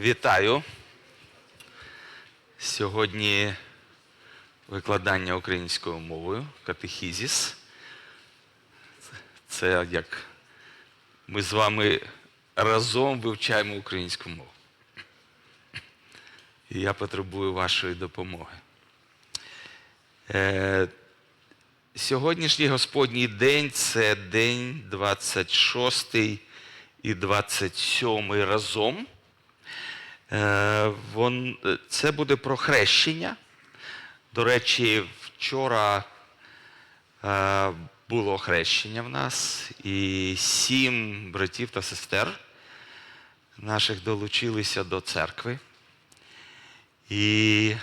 Вітаю. Сьогодні викладання українською мовою, катехізіс. Це як ми з вами разом вивчаємо українську мову. І я потребую вашої допомоги. Е, сьогоднішній Господній день це день 26 і 27 разом. Е, е, це буде про хрещення. До речі, вчора е, було хрещення в нас, і сім братів та сестер наших долучилися до церкви. І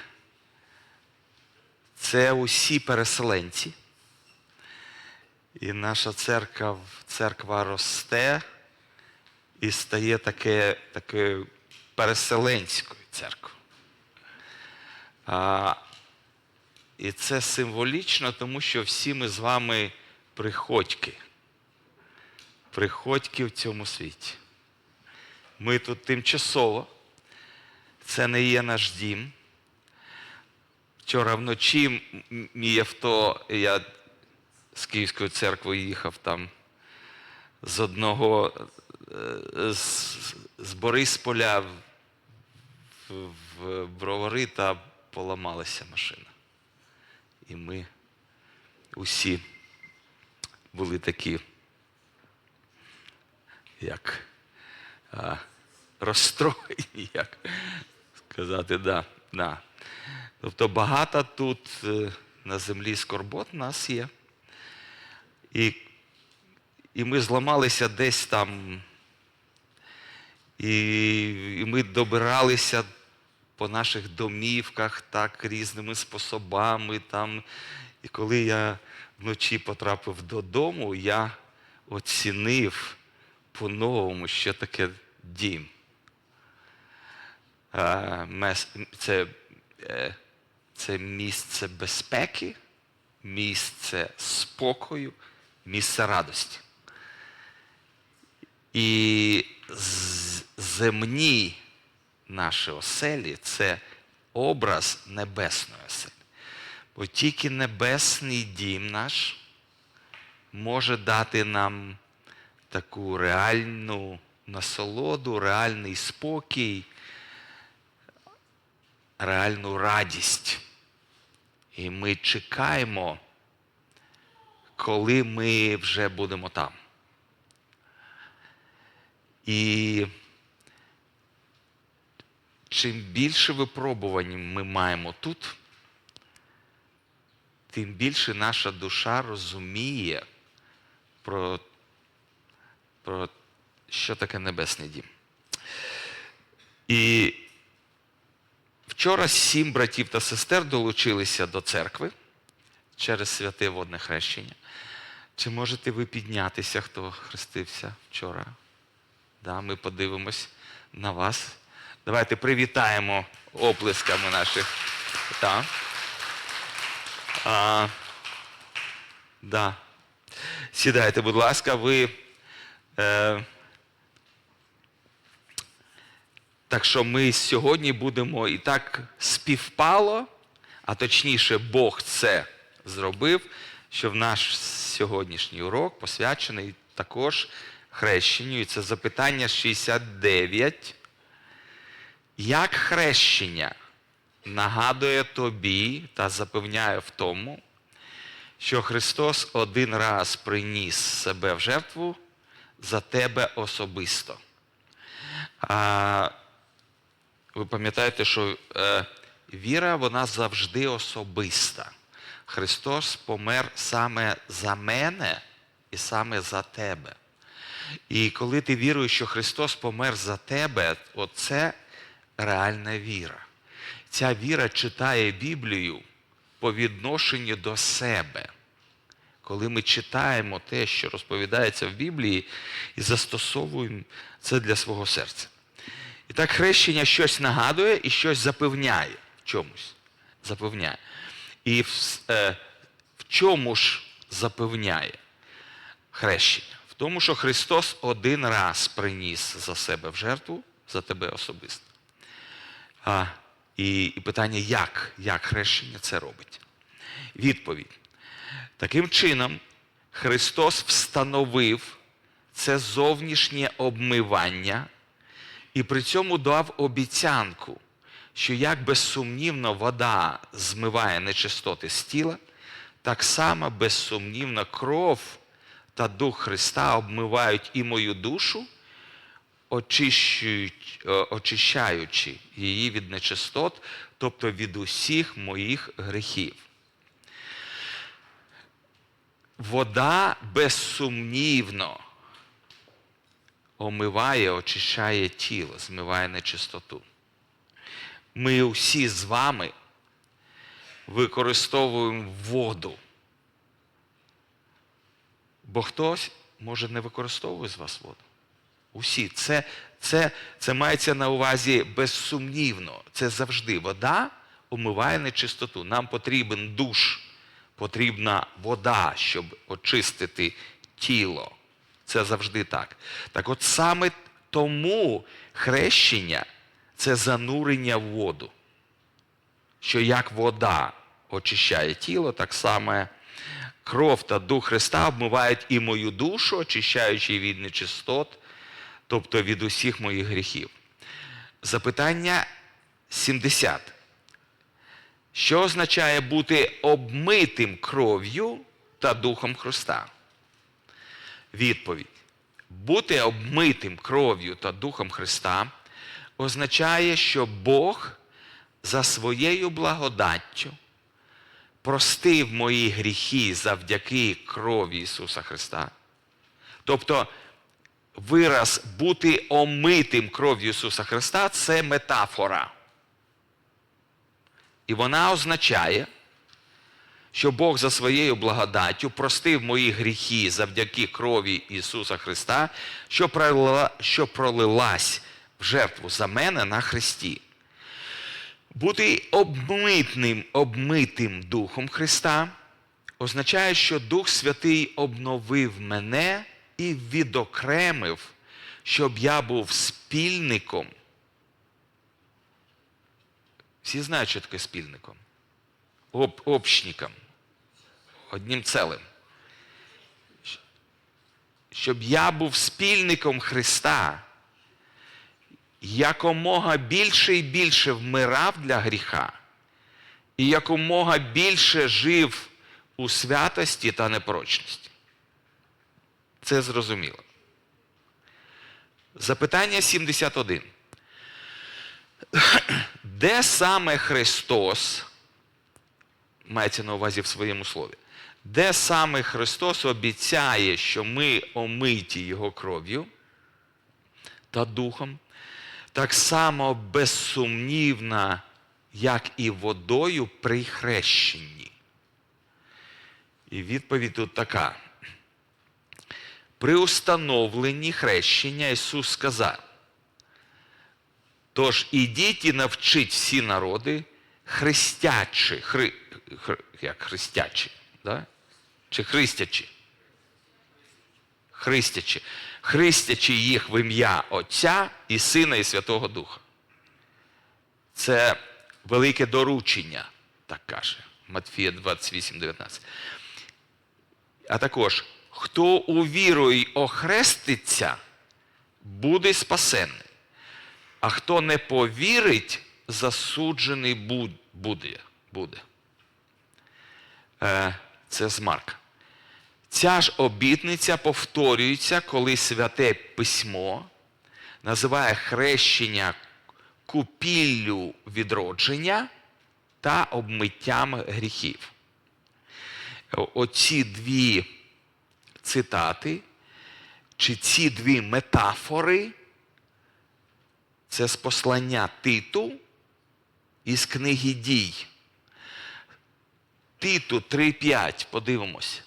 це усі переселенці. І наша церква, церква росте і стає таке, такою переселенською церквою. А, і це символічно, тому що всі ми з вами приходьки. Приходьки в цьому світі. Ми тут тимчасово. Це не є наш дім. Вчора вночі мій авто, я з Київської церкви їхав там з одного е, з, з Борисполя в, Бровари та поламалася машина. І ми усі були такі, як а, розстроєні, як сказати, да, да. Тобто багато тут е, на землі скорбот нас є. І, і ми зламалися десь там. І, і ми добиралися по наших домівках так різними способами. Там. І коли я вночі потрапив додому, я оцінив по-новому, що таке дім. Це, е, це місце безпеки, місце спокою, місце радості. І земні наші оселі це образ небесної оселі. Бо тільки небесний дім наш може дати нам таку реальну насолоду, реальний спокій, реальну радість. І ми чекаємо, коли ми вже будемо там. І чим більше випробувань ми маємо тут, тим більше наша душа розуміє про, про що таке небесний дім. І вчора сім братів та сестер долучилися до церкви через святе водне хрещення. Чи можете ви піднятися, хто хрестився вчора? Да, ми подивимось на вас. Давайте привітаємо оплесками наших. Так. А, да. Сідайте, будь ласка, ви. Е, так що ми сьогодні будемо і так співпало, а точніше, Бог це зробив, що в наш сьогоднішній урок посвячений також хрещенню. І це запитання 69. Як хрещення нагадує тобі та запевняє в тому, що Христос один раз приніс себе в жертву за тебе особисто? А, ви пам'ятаєте, що е, віра вона завжди особиста. Христос помер саме за мене і саме за тебе. І коли ти віруєш, що Христос помер за тебе, оце реальна віра. Ця віра читає Біблію по відношенню до себе. Коли ми читаємо те, що розповідається в Біблії, і застосовуємо це для свого серця. І так хрещення щось нагадує і щось запевняє в чомусь. Запевняє. І в, е, в чому ж запевняє хрещення? В тому, що Христос один раз приніс за себе в жертву, за тебе особисто. А, і, і питання, як? Як хрещення це робить? Відповідь. Таким чином, Христос встановив це зовнішнє обмивання і при цьому дав обіцянку, що як безсумнівно вода змиває нечистоти з тіла, так само безсумнівно кров та Дух Христа обмивають і мою душу, очищаючи її від нечистот, тобто від усіх моїх гріхів. Вода безсумнівно омиває, очищає тіло, змиває нечистоту. Ми усі з вами використовуємо воду. Бо хтось, може, не використовує з вас воду. Усі. Це, це, це мається на увазі безсумнівно. Це завжди вода омиває нечистоту. Нам потрібен душ, потрібна вода, щоб очистити тіло. Це завжди так. Так от саме тому хрещення це занурення в воду. Що як вода очищає тіло, так само кров та дух Христа обмивають і мою душу, очищаючи від нечистот, тобто від усіх моїх гріхів. Запитання 70. Що означає бути обмитим кров'ю та духом Христа? Відповідь. Бути обмитим кров'ю та духом Христа означає, що Бог за своєю благодаттю простив мої гріхи завдяки крові Ісуса Христа. Тобто вираз бути омитим кров'ю Ісуса Христа це метафора. І вона означає, що Бог за своєю благодаттю простив мої гріхи завдяки крові Ісуса Христа, що пролила, що пролилась в жертву за мене на Христі. Бути обмитним, обмитим Духом Христа означає, що Дух Святий обновив мене і відокремив, щоб я був спільником. Всі знають, що таке спільником. Об, общником. Одним целим. Щоб я був спільником Христа, якомога більше і більше вмирав для гріха, і якомога більше жив у святості та непрочності. Це зрозуміло. Запитання 71. Де саме Христос, мається на увазі в своєму слові, де саме Христос обіцяє, що ми омиті Його кров'ю та духом, так само безсумнівно, як і водою при хрещенні. І відповідь тут така. При установленні хрещення Ісус сказав, Тож ідіть і навчіть всі народи хрестячи, хри, хри, як хрестячі, да? чи христячі? Христячі. Христячи їх в ім'я Отця і Сина і Святого Духа. Це велике доручення, так каже Матфія 28, 19. А також, хто увірує охреститься, буде спасенний. А хто не повірить, засуджений буде. буде. Е, Це з Марка. Ця ж обітниця повторюється, коли святе письмо називає хрещення купіллю відродження та обмиттям гріхів. Оці дві цитати, чи ці дві метафори це з послання Титу із книги дій. Титу 3.5, подивимось.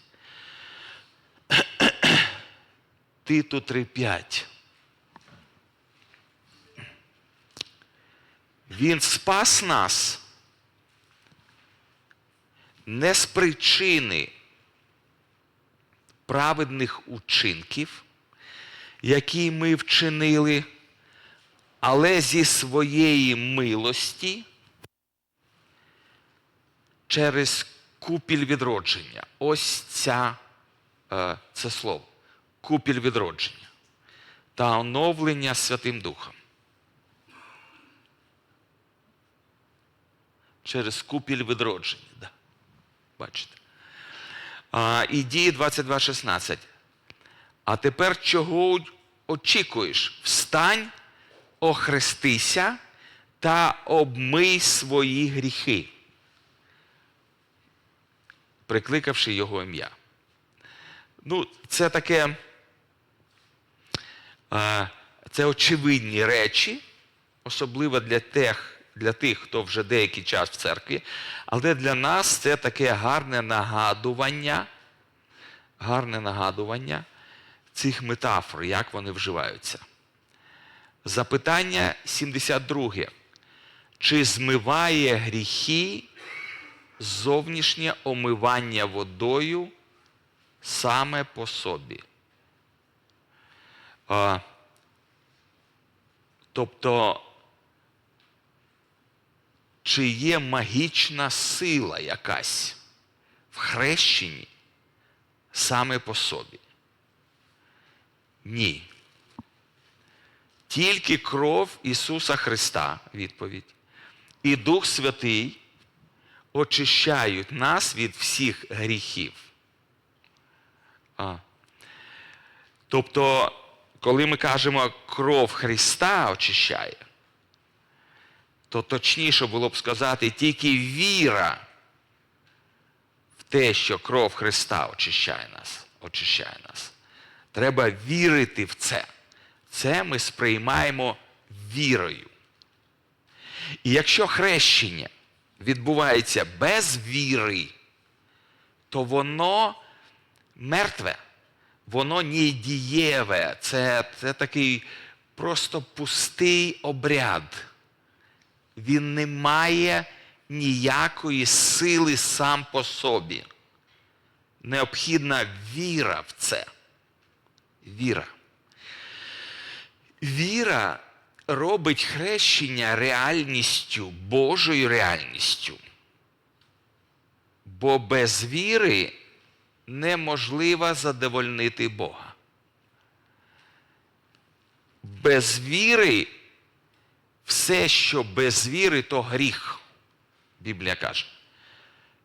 Титу 3.5. Він спас нас не з причини праведних учинків, які ми вчинили але зі своєї милості через купіль відродження. Ось ця, е, це слово. Купіль відродження та оновлення Святим Духом. Через купіль відродження. Да. Бачите. А, і дії 22.16. А тепер чого очікуєш? Встань, охрестися та обмий свої гріхи, прикликавши його ім'я. Ну, це таке. е, Це очевидні речі, особливо для тих, для тих, хто вже деякий час в церкві. Але для нас це таке гарне нагадування, гарне нагадування цих метафор, як вони вживаються. Запитання 72. Чи змиває гріхи зовнішнє омивання водою саме по собі? Тобто, чи є магічна сила якась в хрещенні саме по собі? Ні. Тільки кров Ісуса Христа, відповідь, і Дух Святий очищають нас від всіх гріхів. А. Тобто, коли ми кажемо кров Христа очищає, то точніше було б сказати тільки віра в те, що кров Христа очищає нас. очищає нас. Треба вірити в це. Це ми сприймаємо вірою. І якщо хрещення відбувається без віри, то воно мертве, воно не дієве. Це, це такий просто пустий обряд. Він не має ніякої сили сам по собі. Необхідна віра в це. Віра. Віра робить хрещення реальністю, Божою реальністю. Бо без віри неможливо задовольнити Бога. Без віри, все, що без віри, то гріх. Біблія каже.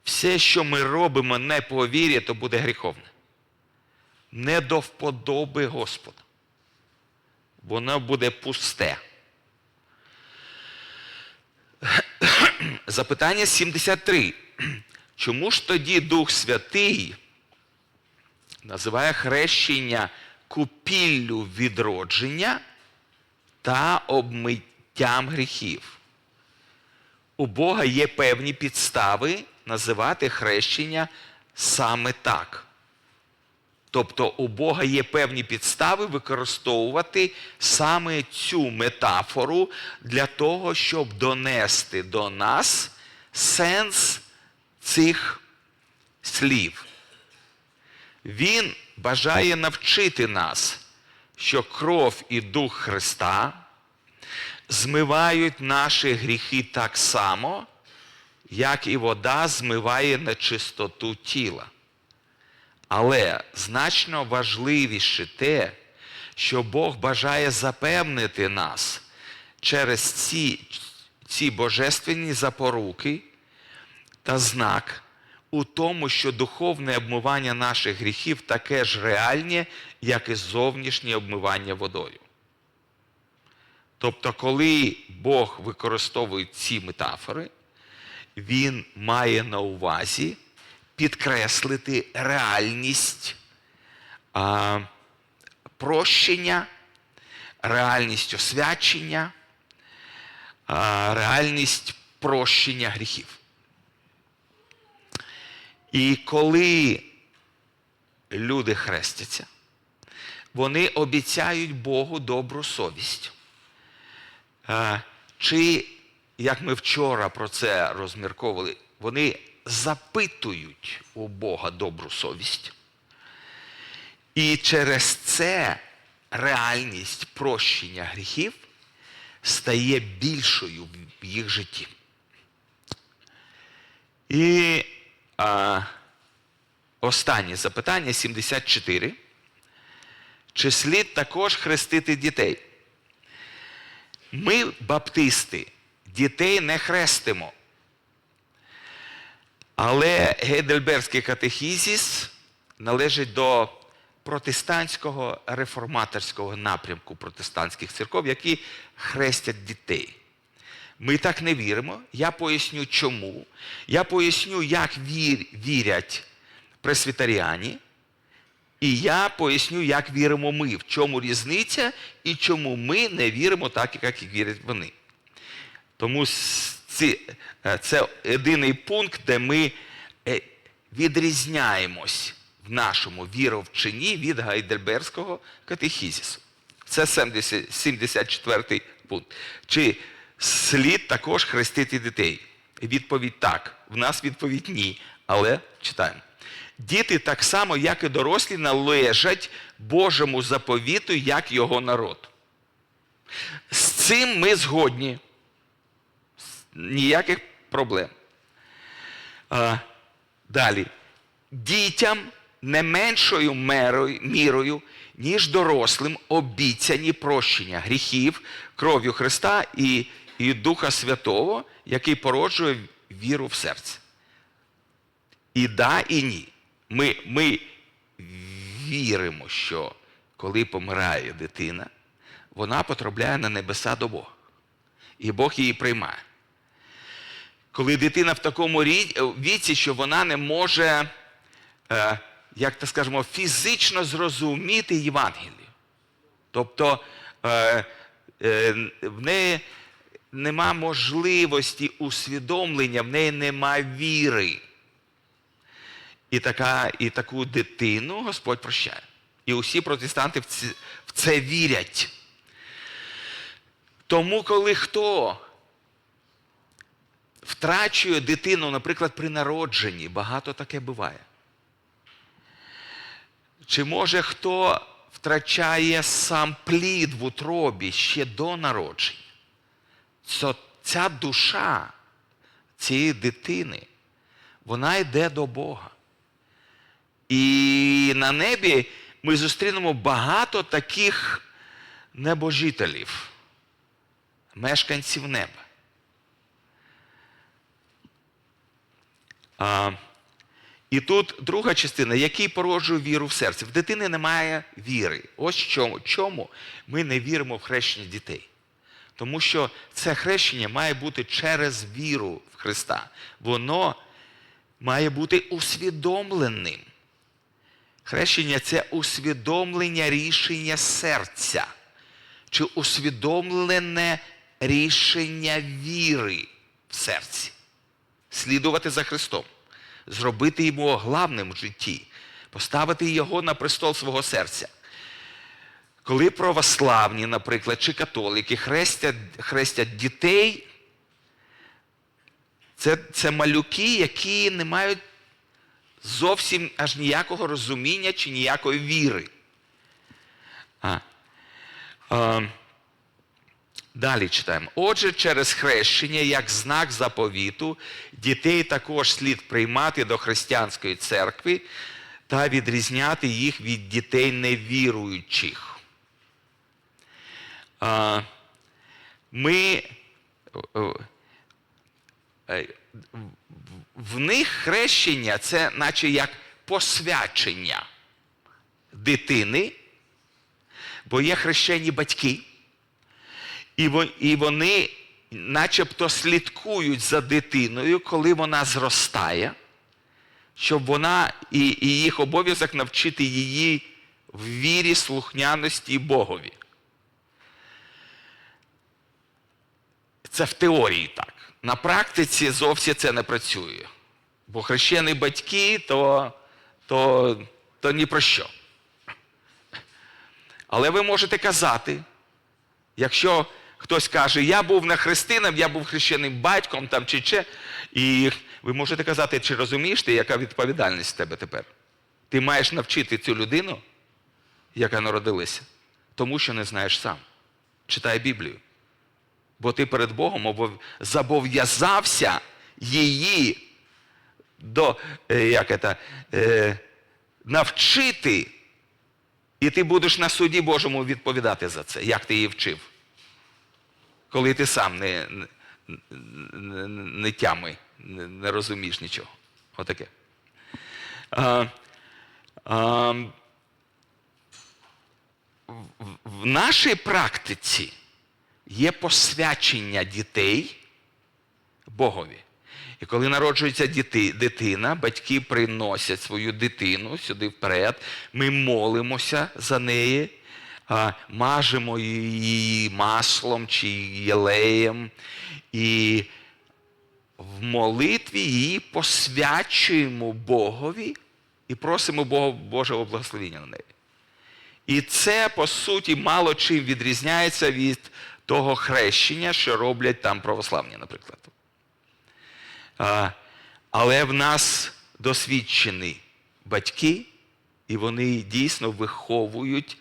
Все, що ми робимо не по вірі, то буде гріховне. Не до вподоби Господа воно буде пусте. Запитання 73. Чому ж тоді Дух Святий називає хрещення купіллю відродження та обмиттям гріхів? У Бога є певні підстави називати хрещення саме так. Тобто у Бога є певні підстави використовувати саме цю метафору для того, щоб донести до нас сенс цих слів. Він бажає навчити нас, що кров і дух Христа змивають наші гріхи так само, як і вода змиває нечистоту тіла. Але значно важливіше те, що Бог бажає запевнити нас через ці, ці божественні запоруки та знак у тому, що духовне обмивання наших гріхів таке ж реальне, як і зовнішнє обмивання водою. Тобто, коли Бог використовує ці метафори, Він має на увазі підкреслити реальність а, прощення, реальність освячення, а, реальність прощення гріхів. І коли люди хрестяться, вони обіцяють Богу добру совість. Чи, як ми вчора про це розмірковували, вони запитують у Бога добру совість. І через це реальність прощення гріхів стає більшою в їх житті. І а, останнє запитання 74. Чи слід також хрестити дітей? Ми, баптисти, дітей не хрестимо. Але Гейдельбергський катехізіс належить до протестантського реформаторського напрямку протестантських церков, які хрестять дітей. Ми так не віримо. Я поясню чому. Я поясню, як вір, вірять пресвітеріані. І я поясню, як віримо ми, в чому різниця і чому ми не віримо так, як вірять вони. Тому е, це єдиний пункт, де ми е, відрізняємось в нашому віровченні від Гайдельберського катехізісу. Це 70 74 пункт. Чи слід також хрестити дітей? Відповідь так. В нас відповідь ні. Але читаємо. Діти так само, як і дорослі, належать Божому заповіту, як його народ. З цим ми згодні. Ніяких проблем. Далі. Дітям не меншою мірою, ніж дорослим, обіцяні прощення гріхів, кров'ю Христа і, і Духа Святого, який породжує віру в серце. І да, і ні. Ми, ми віримо, що коли помирає дитина, вона потрапляє на небеса до Бога. І Бог її приймає. Коли дитина в такому віці, що вона не може, е, як то скажемо, фізично зрозуміти Євангелію. Тобто е, е, в неї нема можливості усвідомлення, в неї нема віри. І, така, і таку дитину Господь прощає. І усі протестанти в це, в це вірять. Тому, коли хто втрачує дитину, наприклад, при народженні, багато таке буває. Чи може хто втрачає сам плід в утробі ще до народження? Це, ця душа цієї дитини, вона йде до Бога. І на небі ми зустрінемо багато таких небожителів, мешканців неба. А, і тут друга частина, який породжує віру в серці. В дитини немає віри. Ось чому, чому ми не віримо в хрещення дітей. Тому що це хрещення має бути через віру в Христа. Воно має бути усвідомленим. Хрещення це усвідомлення рішення серця, чи усвідомлене рішення віри в серці. Слідувати за Христом, зробити його главним в житті, поставити його на престол свого серця. Коли православні, наприклад, чи католики хрестять, хрестять дітей, це, це малюки, які не мають зовсім аж ніякого розуміння чи ніякої віри. А. А, далі читаємо. Отже, через хрещення, як знак заповіту, дітей також слід приймати до християнської церкви та відрізняти їх від дітей невіруючих. Ми в них хрещення це наче як посвячення дитини, бо є хрещені батьки, і вони начебто слідкують за дитиною, коли вона зростає, щоб вона і, і їх обов'язок навчити її в вірі, слухняності Богові. Це в теорії так. На практиці зовсім це не працює. Бо хрещені батьки, то, то, то ні про що. Але ви можете казати, якщо хтось каже, я був не христином, я був хрещеним батьком там, чи чи, і ви можете казати, чи розумієш ти, яка відповідальність в тебе тепер? Ти маєш навчити цю людину, яка народилася, тому що не знаєш сам. Читай Біблію. Бо ти перед Богом зобов'язався її до, е, як это, е, навчити, і ти будеш на суді Божому відповідати за це, як ти її вчив. Коли ти сам не, не, не, тями, не, не розумієш нічого. Отаке. А, а, в нашій практиці є посвячення дітей Богові. І коли народжується діти, дитина, батьки приносять свою дитину сюди вперед, ми молимося за неї, а, мажемо її маслом чи єлеєм. І в молитві її посвячуємо Богові і просимо Бога Божого благословення на неї. І це, по суті, мало чим відрізняється від того хрещення, що роблять там православні, наприклад. Але в нас досвідчені батьки, і вони дійсно виховують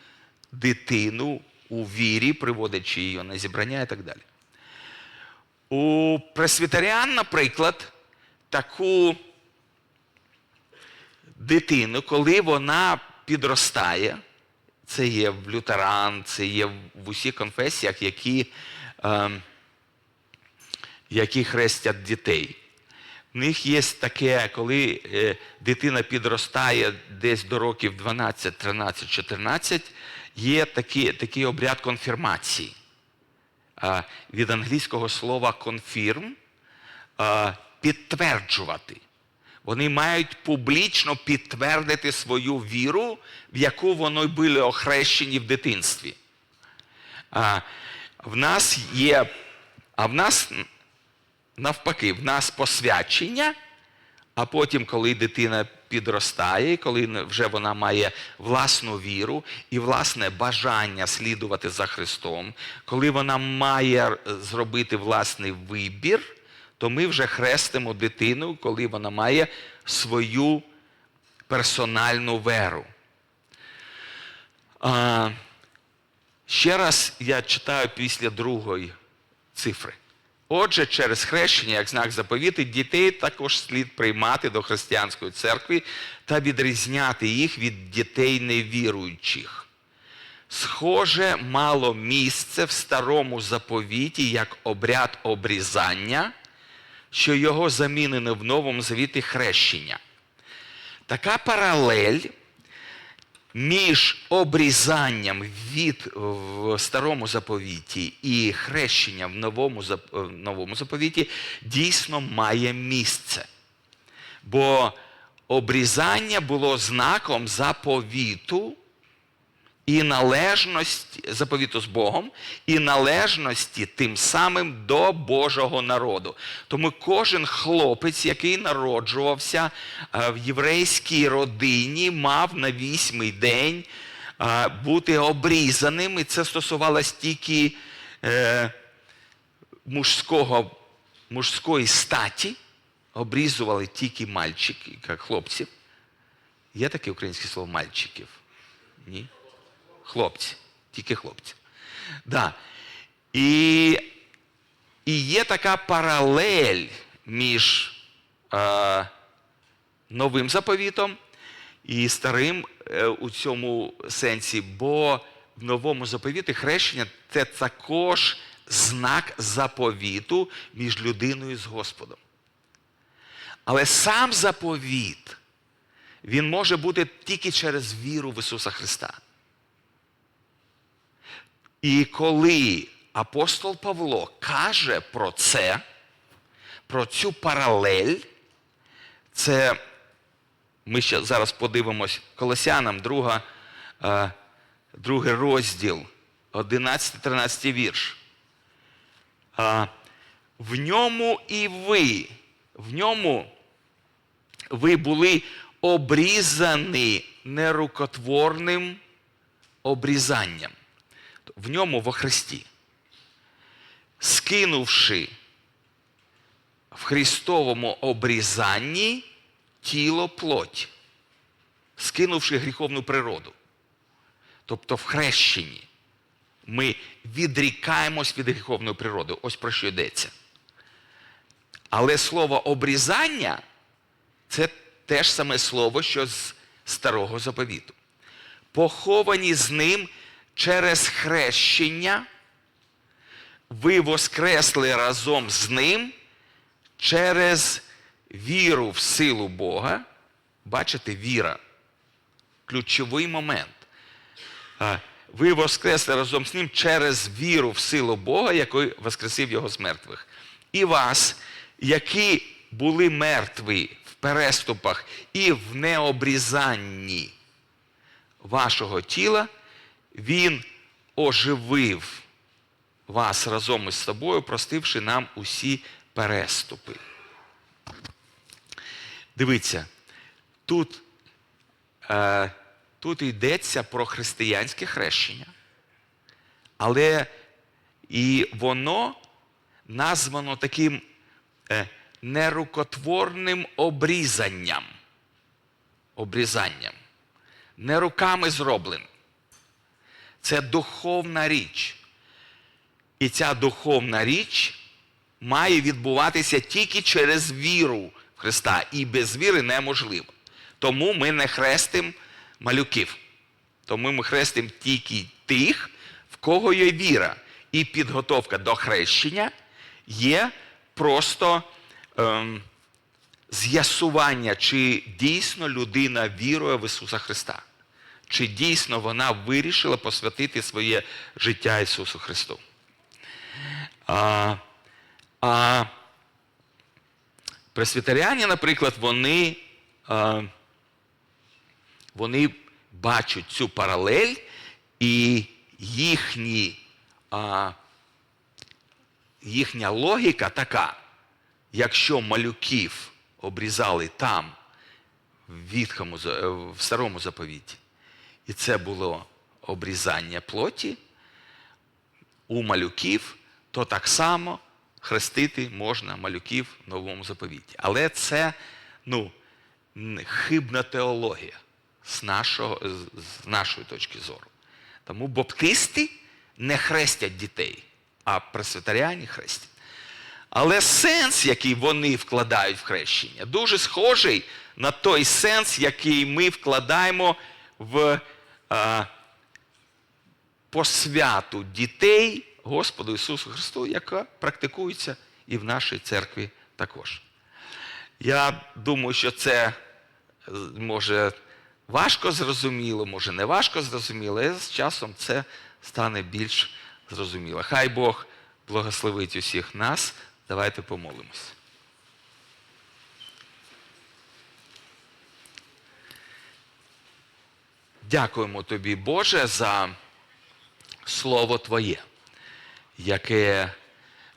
дитину у вірі, приводячи її на зібрання і так далі. У пресвітеріан, наприклад, таку дитину, коли вона підростає, це є в лютеран, це є в усіх конфесіях, які, е, які хрестять дітей. В них є таке, коли е, дитина підростає десь до років 12, 13, 14, є такий, такий обряд конфірмації. А, від англійського слова confirm а, підтверджувати. Вони мають публічно підтвердити свою віру, в яку вони були охрещені в дитинстві. А, в нас є, а в нас навпаки, в нас посвячення, а потім, коли дитина підростає, коли вже вона має власну віру і власне бажання слідувати за Христом, коли вона має зробити власний вибір, то ми вже хрестимо дитину, коли вона має свою персональну веру. А, ще раз я читаю після другої цифри. Отже, через хрещення, як знак заповіти, дітей також слід приймати до християнської церкви та відрізняти їх від дітей невіруючих. Схоже, мало місце в старому заповіті як обряд обрізання, що його замінено в новому завіті хрещення. Така паралель між обрізанням від в старому заповіті і хрещенням в новому, в новому заповіті дійсно має місце. Бо обрізання було знаком заповіту і належності заповіту з Богом, і належності тим самим до Божого народу. Тому кожен хлопець, який народжувався е, в єврейській родині, мав на вісьмий день е, бути обрізаним, і це стосувалось тільки е, мужського, мужської статі, обрізували тільки мальчики, хлопців. Є таке українське слово мальчиків? Ні? Хлопці, тільки хлопці. Да. І, і є така паралель між е, новим заповітом і старим е, у цьому сенсі, бо в новому заповіті хрещення це також знак заповіту між людиною з Господом. Але сам заповіт, він може бути тільки через віру в Ісуса Христа. І коли апостол Павло каже про це, про цю паралель, це ми ще зараз подивимось Колосянам, друга, е, другий розділ, 11-13 вірш. В ньому і ви, в ньому ви були обрізані нерукотворним обрізанням. В ньому во Христі. Скинувши в Христовому обрізанні тіло плоть, скинувши гріховну природу. Тобто в хрещенні ми відрікаємось від гріховної природи. Ось про що йдеться. Але слово обрізання це те ж саме слово, що з старого заповіту. Поховані з ним через хрещення, ви воскресли разом з ним через віру в силу Бога. Бачите, віра. Ключовий момент. Ви воскресли разом з ним через віру в силу Бога, який воскресив його з мертвих. І вас, які були мертві в переступах і в необрізанні вашого тіла, Він оживив вас разом із собою, простивши нам усі переступи. Дивіться, тут, е, тут йдеться про християнське хрещення, але і воно названо таким е, нерукотворним обрізанням. Обрізанням. Не руками зробленим. Це духовна річ. І ця духовна річ має відбуватися тільки через віру в Христа. І без віри неможливо. Тому ми не хрестимо малюків. Тому ми хрестимо тільки тих, в кого є віра. І підготовка до хрещення є просто ем, з'ясування, чи дійсно людина вірує в Ісуса Христа. Чи дійсно вона вирішила посвятити своє життя Ісусу Христу. А, а пресвітеріані, наприклад, вони, а, вони бачать цю паралель і їхні, а, їхня логіка така, якщо малюків обрізали там, в, Вітхому, за- в старому заповіті, і це було обрізання плоті, у малюків, то так само хрестити можна малюків в новому заповіті. Але це ну, хибна теологія з, нашого, з- нашої точки зору. Тому баптисти не хрестять дітей, а пресвітеріані хрестять. Але сенс, який вони вкладають в хрещення, дуже схожий на той сенс, який ми вкладаємо в посвяту дітей Господу Ісусу Христу, яка практикується і в нашій церкві також. Я думаю, що це е, може важко зрозуміло, може не важко зрозуміло, але з часом це стане більш зрозуміло. Хай Бог благословить усіх нас. Давайте помолимось. Дякуємо тобі, Боже, за Слово Твоє, яке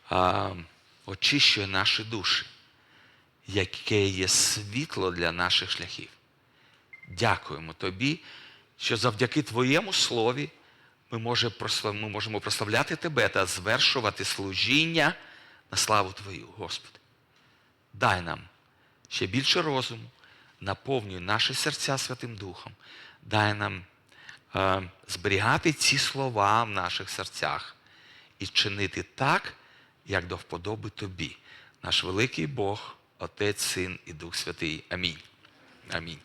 а, очищує наші душі, яке є світло для наших шляхів. Дякуємо тобі, що завдяки Твоєму слові ми, може ми можемо прославляти Тебе та звершувати служіння на славу Твою, Господи. Дай нам ще більше розуму, наповнюй наші серця Святим Духом. Дай нам е, зберігати ці слова в наших серцях і чинити так, як до вподоби Тобі, наш великий Бог, Отець, Син і Дух Святий. Амінь. Амінь.